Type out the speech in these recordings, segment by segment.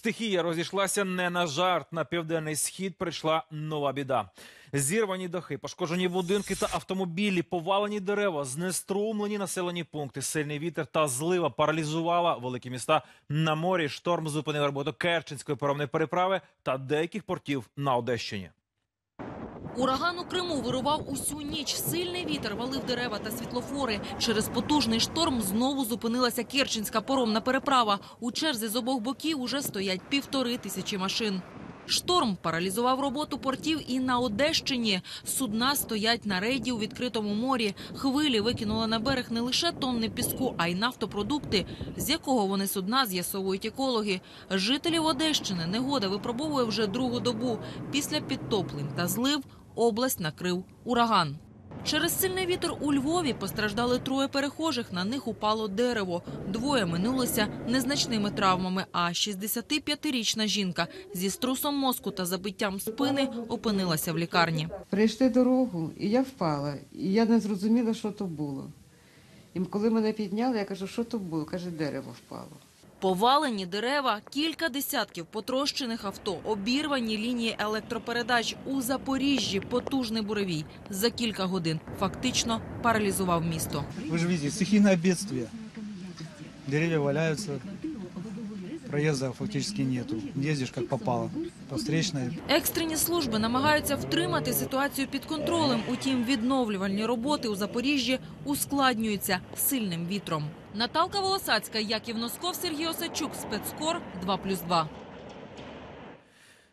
Стихія розійшлася не на жарт. На південний схід прийшла нова біда. Зірвані дахи, пошкоджені будинки та автомобілі, повалені дерева, знеструмлені населені пункти. Сильний вітер та злива паралізувала великі міста на морі. Шторм зупинив роботу Керченської паромної переправи та деяких портів на Одещині. Ураган у Криму вирував усю ніч. Сильний вітер валив дерева та світлофори. Через потужний шторм знову зупинилася Керченська поромна переправа. У черзі з обох боків уже стоять півтори тисячі машин. Шторм паралізував роботу портів і на Одещині. Судна стоять на рейді у відкритому морі. Хвилі викинули на берег не лише тонни піску, а й нафтопродукти, з якого вони судна з'ясовують екологи. Жителів Одещини негода випробовує вже другу добу. Після підтоплень та злив область накрив ураган. Через сильний вітер у Львові постраждали троє перехожих. На них упало дерево. Двоє минулися незначними травмами. А 65-річна жінка зі струсом мозку та забиттям спини опинилася в лікарні. Прийшли дорогу, і я впала. І я не зрозуміла, що то було. І коли мене підняли, я кажу, що то було? Каже, дерево впало. Повалені дерева, кілька десятків потрощених авто, обірвані лінії електропередач у Запоріжжі. Потужний буревій за кілька годин фактично паралізував місто. Ви ж видите, стихійне бедствие. Деревья валяются, проезда фактично нету. Їздиш, як попало, по встречной. Екстрені служби намагаються втримати ситуацію під контролем. Утім, відновлювальні роботи у Запоріжжі ускладнюються сильним вітром. Наталка Волосацька, Яків Носков, Сергій Осадчук, спецкор 2+,2.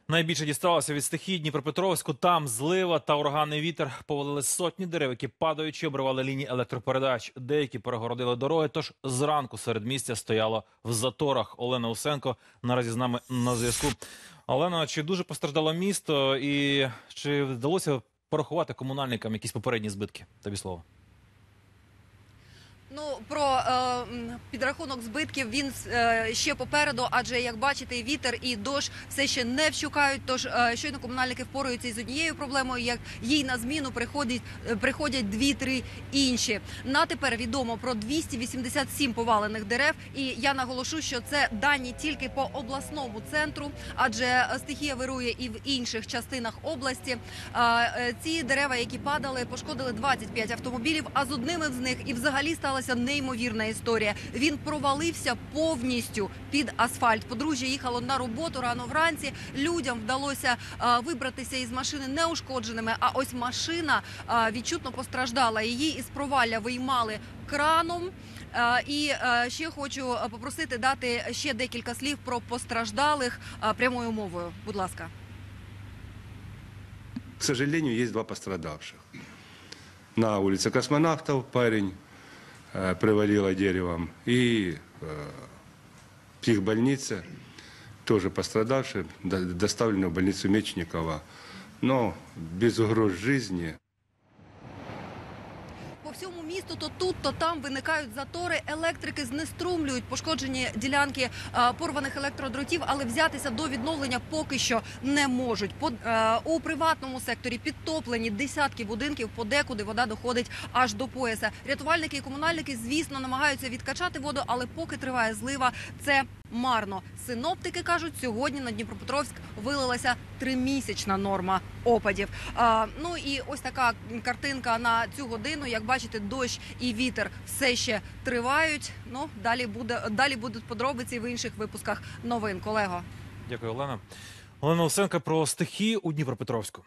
Найбільше дісталося від стихії Дніпропетровську. Там злива та ураганний вітер повалили сотні дерев, які падаючи обривали лінії електропередач. Деякі перегородили дороги. Тож зранку серед місця стояло в заторах. Олена Усенко наразі з нами на зв'язку. Олена, чи дуже постраждало місто, і чи вдалося порахувати комунальникам якісь попередні збитки? Тобі слово. Ну про е, підрахунок збитків він е, ще попереду, адже як бачите, вітер і дощ все ще не вщукають. Тож е, щойно комунальники впораються із однією проблемою, як їй на зміну приходять е, приходять дві-три інші. На тепер відомо про 287 повалених дерев. І я наголошу, що це дані тільки по обласному центру, адже стихія вирує і в інших частинах області. Е, е, Ці дерева, які падали, пошкодили 25 автомобілів. А з одним з них і взагалі сталася неймовірна історія. Він провалився повністю під асфальт. Подружжя їхало на роботу рано вранці. Людям вдалося вибратися із машини неушкодженими. А ось машина відчутно постраждала. Її із провалля виймали краном. І ще хочу попросити дати ще декілька слів про постраждалих прямою мовою. Будь ласка. К сожалению, есть два пострадавших. На улице космонавтов парень привалило деревом. И э, психбольница, тоже пострадавшая, доставлена в больницу Мечникова. Но без угроз жизни. Всьому місту то тут, то там виникають затори. Електрики знеструмлюють пошкоджені ділянки е, порваних електродротів, але взятися до відновлення поки що не можуть. По, е, у приватному секторі підтоплені десятки будинків, подекуди вода доходить аж до пояса. Рятувальники і комунальники, звісно, намагаються відкачати воду, але поки триває злива, це марно. Синоптики кажуть, сьогодні на Дніпропетровськ вилилася тримісячна норма опадів. Ну і ось така картинка на цю годину. Як бачите, дощ і вітер все ще тривають. Ну далі буде далі будуть подробиці в інших випусках новин. Колего. Дякую, Олена. Олена Усенко про стихії у Дніпропетровську.